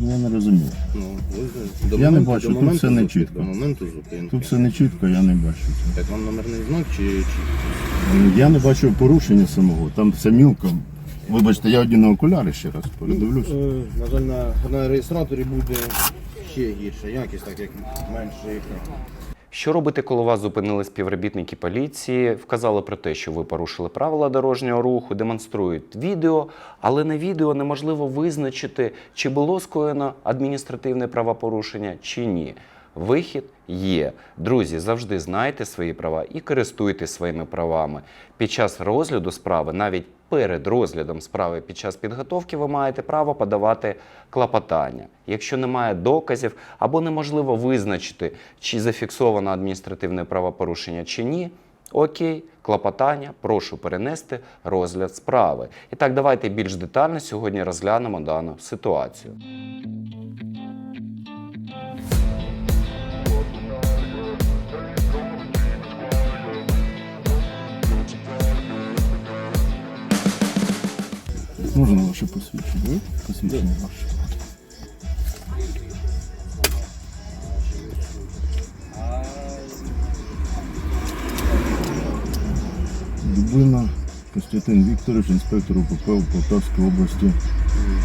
Ну, я не розумію. Ну, ви- до Я не бачу, до тут моменту все не зупинки, чітко. До моменту зупинки. Тут все не чітко, я не бачу. Так, вам номерний знак чи, чи... Я не бачу порушення самого, там все мілко. Вибачте, я одіну окуляри ще раз передивлюсь. Е, На жаль, на, на реєстраторі буде ще гірша якість, так як менше екран. Що робити, коли вас зупинили співробітники поліції, вказали про те, що ви порушили правила дорожнього руху, демонструють відео, але на відео неможливо визначити, чи було скоєно адміністративне правопорушення чи ні. Вихід є. Друзі, завжди знайте свої права і користуйтесь своїми правами. Під час розгляду справи, навіть перед розглядом справи під час підготовки, ви маєте право подавати клопотання. Якщо немає доказів або неможливо визначити, чи зафіксовано адміністративне правопорушення чи ні. Окей, клопотання, прошу перенести розгляд справи. І так, давайте більш детально сьогодні розглянемо дану ситуацію. Можна ваше посвідчення? Посвідчення ваше. Дубина Костянтин Вікторович, інспектор УПП у Полтавській області.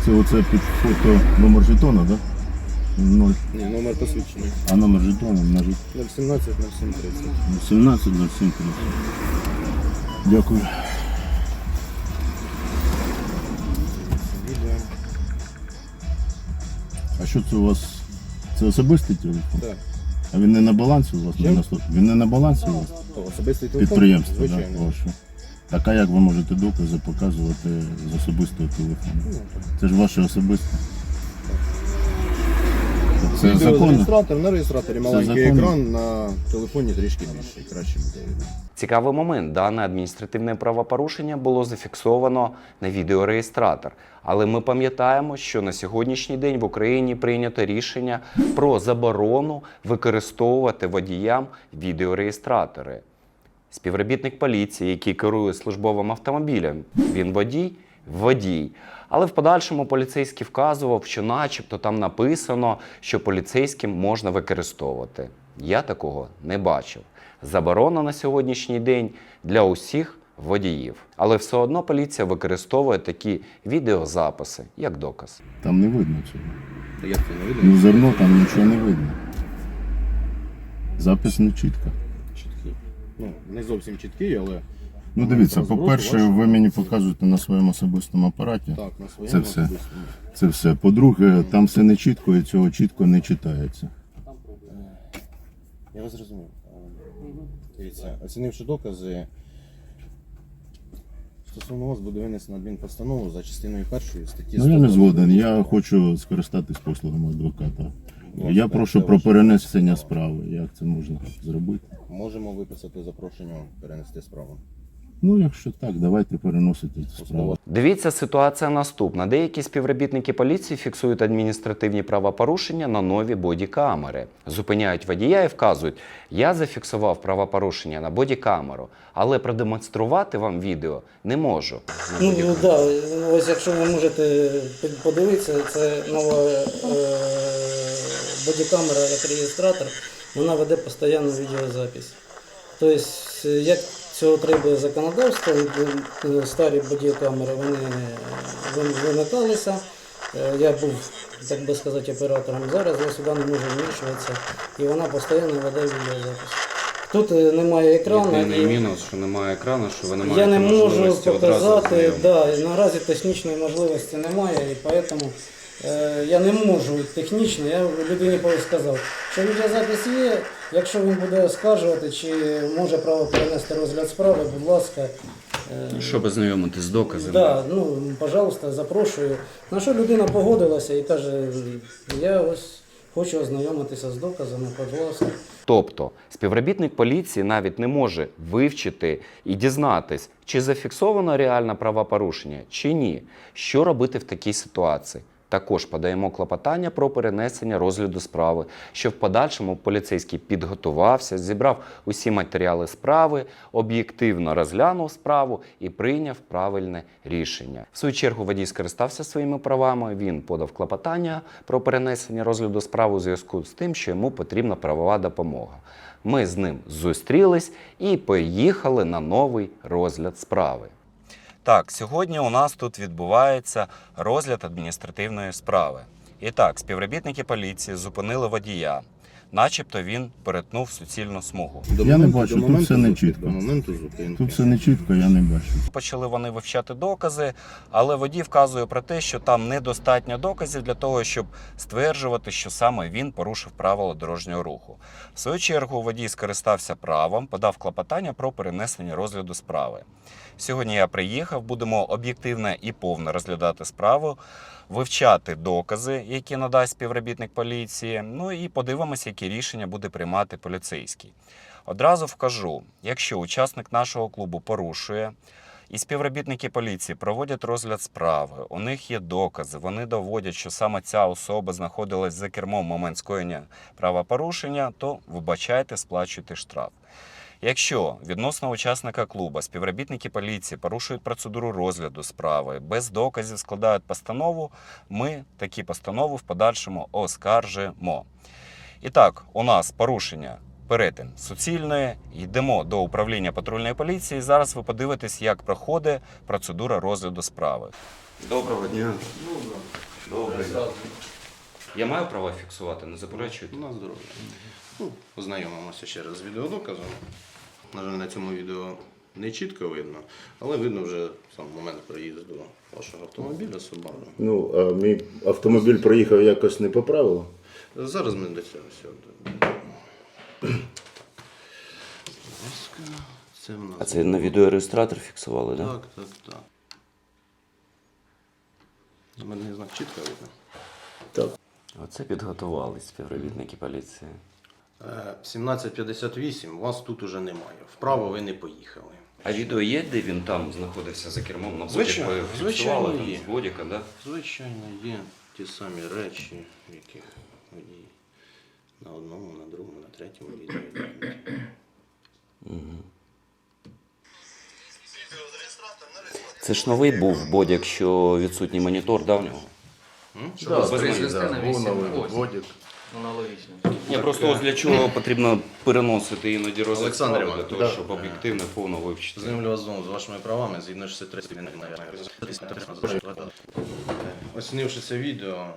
Це оце під фото номер жетона, так? Да? Ноль. Ні, номер посвідчений. А номер жетона на жит- 017 0730. 17 на 7 Дякую. А що це у вас? Це особистий телефон? Так. А він не на балансі у вас? Не Чим? на? Він не на балансі у вас? Особистий телефон? Підприємство, да, Звичайно. ваше. Так а як ви можете докази показувати з особистого телефону? Це ж ваше особисте. Це законно? реєстратор, на реєстраторі маленький законно? екран, на телефоні трішки більший, краще буде видно. Цікавий момент. Дане адміністративне правопорушення було зафіксовано на відеореєстратор. Але ми пам'ятаємо, що на сьогоднішній день в Україні прийнято рішення про заборону використовувати водіям відеореєстратори. Співробітник поліції, який керує службовим автомобілем, він водій, водій. Але в подальшому поліцейський вказував, що начебто там написано, що поліцейським можна використовувати. Я такого не бачив. Заборона на сьогоднішній день для усіх водіїв. Але все одно поліція використовує такі відеозаписи як доказ. Там не видно цього. Та як це не видно? Ну зерно там нічого не видно. Запис не чітко. Чіткий. Ну, не зовсім чіткий, але Ну дивіться, по-перше, ви мені показуєте на своєму особистому апараті. так, на своєму Це все. особистому. Це все. По-друге, там все не чітко і цього чітко не читається. Я вас зрозумів. Е, Дивіться, оцінивши докази, стосовно вас буде винесено адмінпостанову за частиною першої статті. Ну я не 120. згоден. Я хочу скористатись послугами адвоката. Ну, Я це прошу про перенесення справи. Як це можна зробити? Можемо виписати запрошення перенести справу. Ну, якщо так, давайте переносити цю справу. Дивіться, ситуація наступна. Деякі співробітники поліції фіксують адміністративні правопорушення на нові бодікамери. Зупиняють водія і вказують: я зафіксував правопорушення на бодікамеру, але продемонструвати вам відео не можу. Ну так, да, ось якщо ви можете подивитися, це нова е, бодікамера як реєстратор, вона веде постійну відеозапись. Тобто, як цього требує законодавство, е, старі бодікамери вони вим- вимикалися. Е, Я був, так би сказати, оператором. Зараз я сюди не можу вмішуватися, і вона постійно веде відеозапис. Тут е, немає екрану. і- що немає екрану, що ви я не можу показати, да, наразі технічної можливості немає, і тому е, я не можу технічно, я людині сказав, що відеозапис є, якщо він буде оскаржувати, чи може право перенести розгляд справи, будь ласка. Е, Щоб ознайомитись з доказами. да, ну, пожалуйста, запрошую. На що людина погодилася і каже, я ось хочу ознайомитися з доказами, будь ласка. Тобто співробітник поліції навіть не може вивчити і дізнатись, чи зафіксовано реальне правопорушення, чи ні. Що робити в такій ситуації? Також подаємо клопотання про перенесення розгляду справи, щоб в подальшому поліцейський підготувався, зібрав усі матеріали справи, об'єктивно розглянув справу і прийняв правильне рішення. В свою чергу водій скористався своїми правами. Він подав клопотання про перенесення розгляду справи у зв'язку з тим, що йому потрібна правова допомога. Ми з ним зустрілись і поїхали на новий розгляд справи. Так, сьогодні у нас тут відбувається розгляд адміністративної справи. І так, співробітники поліції зупинили водія, начебто він перетнув суцільну смугу. До Я не бачу, до тут моменту все не чітко. До моменту зупинки. Тут все не чітко, я не бачу. Почали вони вивчати докази, але водій вказує про те, що там недостатньо доказів для того, щоб стверджувати, що саме він порушив правила дорожнього руху. В свою чергу водій скористався правом, подав клопотання про перенесення розгляду справи. Сьогодні я приїхав, будемо об'єктивно і повно розглядати справу, вивчати докази, які надасть співробітник поліції. Ну і подивимося, які рішення буде приймати поліцейський. Одразу вкажу, якщо учасник нашого клубу порушує, і співробітники поліції проводять розгляд справи, у них є докази, вони доводять, що саме ця особа знаходилась за кермом в момент скоєння правопорушення, то вибачайте, сплачуйте штраф. Якщо відносно учасника клуба співробітники поліції порушують процедуру розгляду справи, без доказів складають постанову, ми такі постанови в подальшому оскаржимо. І так, у нас порушення перетин суцільної. Йдемо до управління патрульної поліції. Зараз ви подивитесь, як проходить процедура розгляду справи. Доброго дня. Добре. Я маю право фіксувати, не заперечуйте. На здоров'я. Ну, Ознайомимося ще раз з відеодоказом. На жаль, на цьому відео не чітко видно, але видно вже сам момент приїзду вашого автомобіля Subaru. Ну, а мій автомобіль проїхав якось не по правилу. Зараз ми до цього ласка, Це в нас. А це на відеореєстратор фіксували, так? Так, так, так. У мене знак чітко видно. Так. Оце підготувались співробітники поліції. Е, 1758 вас тут уже немає. Вправо ви не поїхали. А відео є, де він там знаходився за кермом на Звичайно, звичайно, є. з бодіка, да? Звичайно, є ті самі речі, в яких водій на одному, на другому, на третьому відео. Це ж новий був бодік, що відсутній монітор, да, в нього? Так, без да, був новий бодік. Аналогічно. Ні, просто ось для чого потрібно переносити іноді розгляд Олександр для Іванович, того, да. щоб об'єктивно повно вивчити. Знайомлю вас з вашими правами згідно 63 Оцінивши це відео,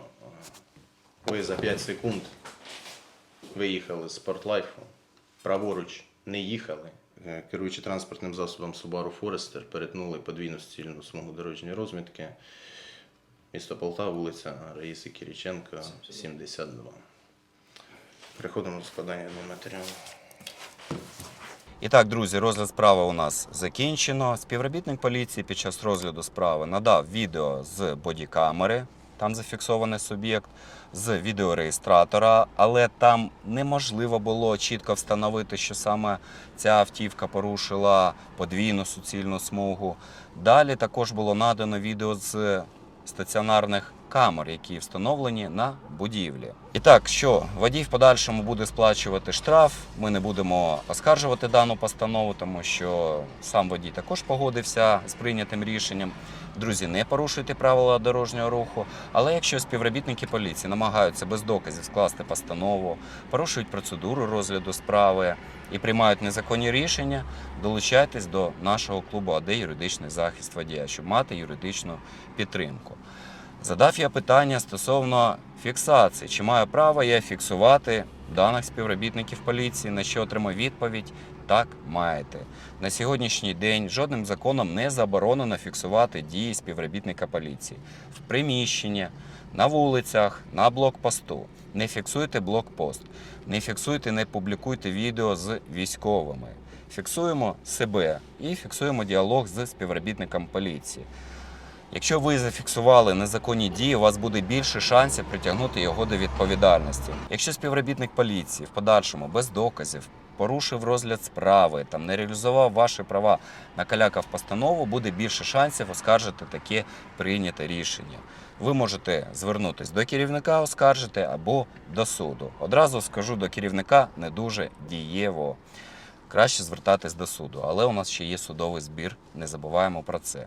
ви за 5 секунд виїхали з спортлайфу, праворуч не їхали, е, керуючи транспортним засобом Subaru Forester, перетнули подвійну суцільну смугу дорожньої розмітки. Місто Полтава, вулиця Раїси Кириченко, 72. Переходимо до складання адмінматеріалу. І так, друзі, розгляд справи у нас закінчено. Співробітник поліції під час розгляду справи надав відео з бодікамери, там зафіксований суб'єкт, з відеореєстратора, але там неможливо було чітко встановити, що саме ця автівка порушила подвійну суцільну смугу. Далі також було надано відео з стаціонарних камер, які встановлені на будівлі. І так, що водій в подальшому буде сплачувати штраф. Ми не будемо оскаржувати дану постанову, тому що сам водій також погодився з прийнятим рішенням. Друзі, не порушуйте правила дорожнього руху. Але якщо співробітники поліції намагаються без доказів скласти постанову, порушують процедуру розгляду справи і приймають незаконні рішення, долучайтесь до нашого клубу АД юридичний захист водія, щоб мати юридичну підтримку. Задав я питання стосовно фіксації. Чи маю право я фіксувати даних співробітників поліції, на що отримав відповідь? Так, маєте. На сьогоднішній день жодним законом не заборонено фіксувати дії співробітника поліції в приміщенні, на вулицях, на блокпосту. Не фіксуйте блокпост, не фіксуйте, не публікуйте відео з військовими. Фіксуємо себе і фіксуємо діалог з співробітником поліції. Якщо ви зафіксували незаконні дії, у вас буде більше шансів притягнути його до відповідальності. Якщо співробітник поліції в подальшому без доказів порушив розгляд справи, там не реалізував ваші права, накалякав постанову, буде більше шансів оскаржити таке прийняте рішення. Ви можете звернутися до керівника, оскаржити або до суду. Одразу скажу до керівника не дуже дієво. Краще звертатись до суду, але у нас ще є судовий збір, не забуваємо про це.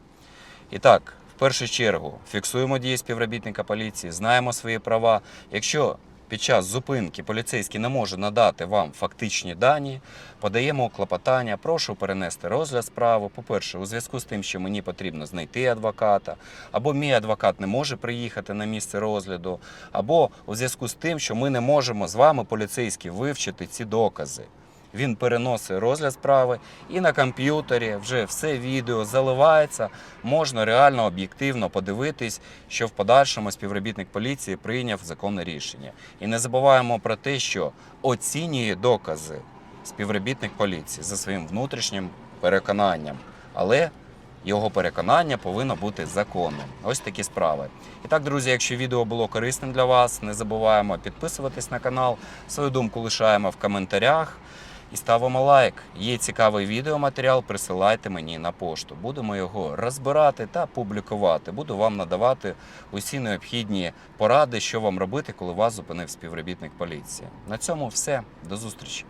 І так, першу чергу фіксуємо дії співробітника поліції, знаємо свої права. Якщо під час зупинки поліцейський не може надати вам фактичні дані, подаємо клопотання, прошу перенести розгляд справи. По-перше, у зв'язку з тим, що мені потрібно знайти адвоката, або мій адвокат не може приїхати на місце розгляду, або у зв'язку з тим, що ми не можемо з вами, поліцейські, вивчити ці докази. Він переносить розгляд справи і на комп'ютері вже все відео заливається. Можна реально об'єктивно подивитись, що в подальшому співробітник поліції прийняв законне рішення. І не забуваємо про те, що оцінює докази співробітник поліції за своїм внутрішнім переконанням. Але його переконання повинно бути законним. Ось такі справи. І так, друзі, якщо відео було корисним для вас, не забуваємо підписуватись на канал. Свою думку лишаємо в коментарях. І ставимо лайк. Є цікавий відеоматеріал, присилайте мені на пошту. Будемо його розбирати та публікувати. Буду вам надавати усі необхідні поради, що вам робити, коли вас зупинив співробітник поліції. На цьому все. До зустрічі.